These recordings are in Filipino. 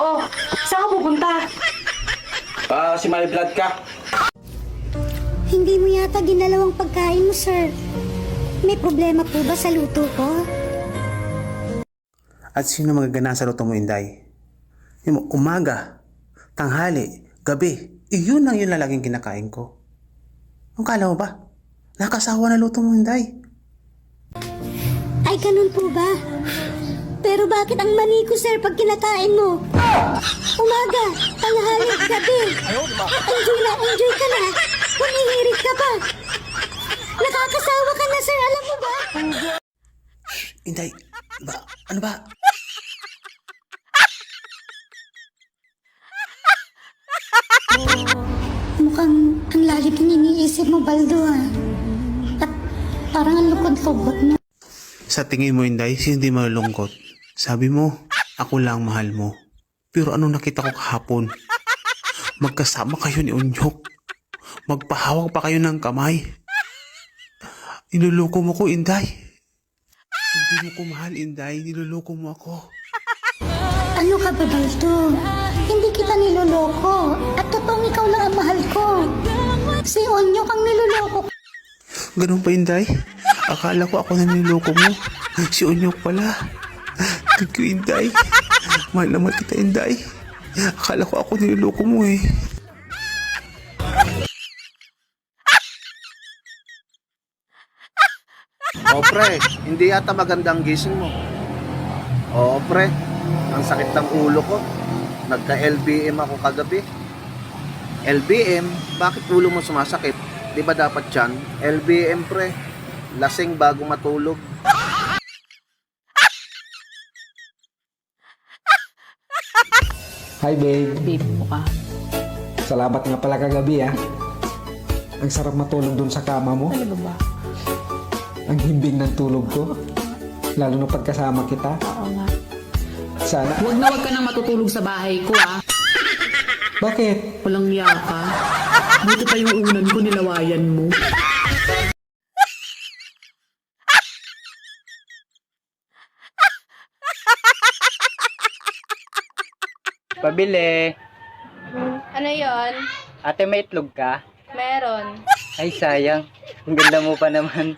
Oh, saan ka pupunta? Ah, si my blood ka. Hindi mo yata ginalawang pagkain mo, sir. May problema po ba sa luto ko? At sino magagana sa luto mo, Inday? Yung mo, umaga, tanghali, gabi, iyon lang yun lang laging kinakain ko. Ang kala mo ba? Nakasawa na luto mo, Inday. Ay, ganun po ba? Bakit ang mani ko, sir, pag kinakain mo? Umaga, tanghali, gabi. Enjoy na, enjoy ka na. Humihirit ka pa. Nakakasawa ka na, sir. Alam mo ba? Inday, ba, ano ba? Mukhang ang lalim ng iniisip mo, Baldo, ah. At parang ang lukod-lukot mo. Sa tingin mo, Inday, hindi malulungkot. Sabi mo, ako lang mahal mo. Pero ano nakita ko kahapon? Magkasama kayo ni Unyok. Magpahawak pa kayo ng kamay. Niluloko mo ko, Inday. Hindi mo ko mahal, Inday. Niluloko mo ako. Ano ka ba, Baldo? Hindi kita niloloko. At totoong ikaw lang ang mahal ko. Si Onyo kang niloloko Ganun pa, Inday? Akala ko ako na niloko mo. Si Unyok pala. Thank you, Inday. Mahal naman kita, Inday. Akala ko ako niloko mo eh. O pre, hindi yata magandang gising mo. Oo pre, ang sakit ng ulo ko. Nagka-LBM ako kagabi. LBM? Bakit ulo mo sumasakit? Di ba dapat yan? LBM pre, lasing bago matulog. Hi babe, Babe mo ka. salamat nga pala kagabi ah. Ang sarap matulog dun sa kama mo. Ano ba? Ang himbing ng tulog ko. Lalo na pagkasama kita. Oo nga. Sana. Huwag na huwag ka nang matutulog sa bahay ko ah. Bakit? Walang niya ka. Buti pa yung unan ko nilawayan mo. Pabili. Ano yon? Ate, may itlog ka? Meron. Ay, sayang. Ang ganda mo pa naman.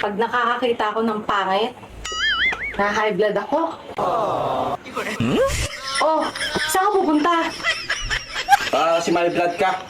Pag nakakakita ako ng pangit, na high blood ako. Oh, saan ka pupunta? Ah, si my blood ka.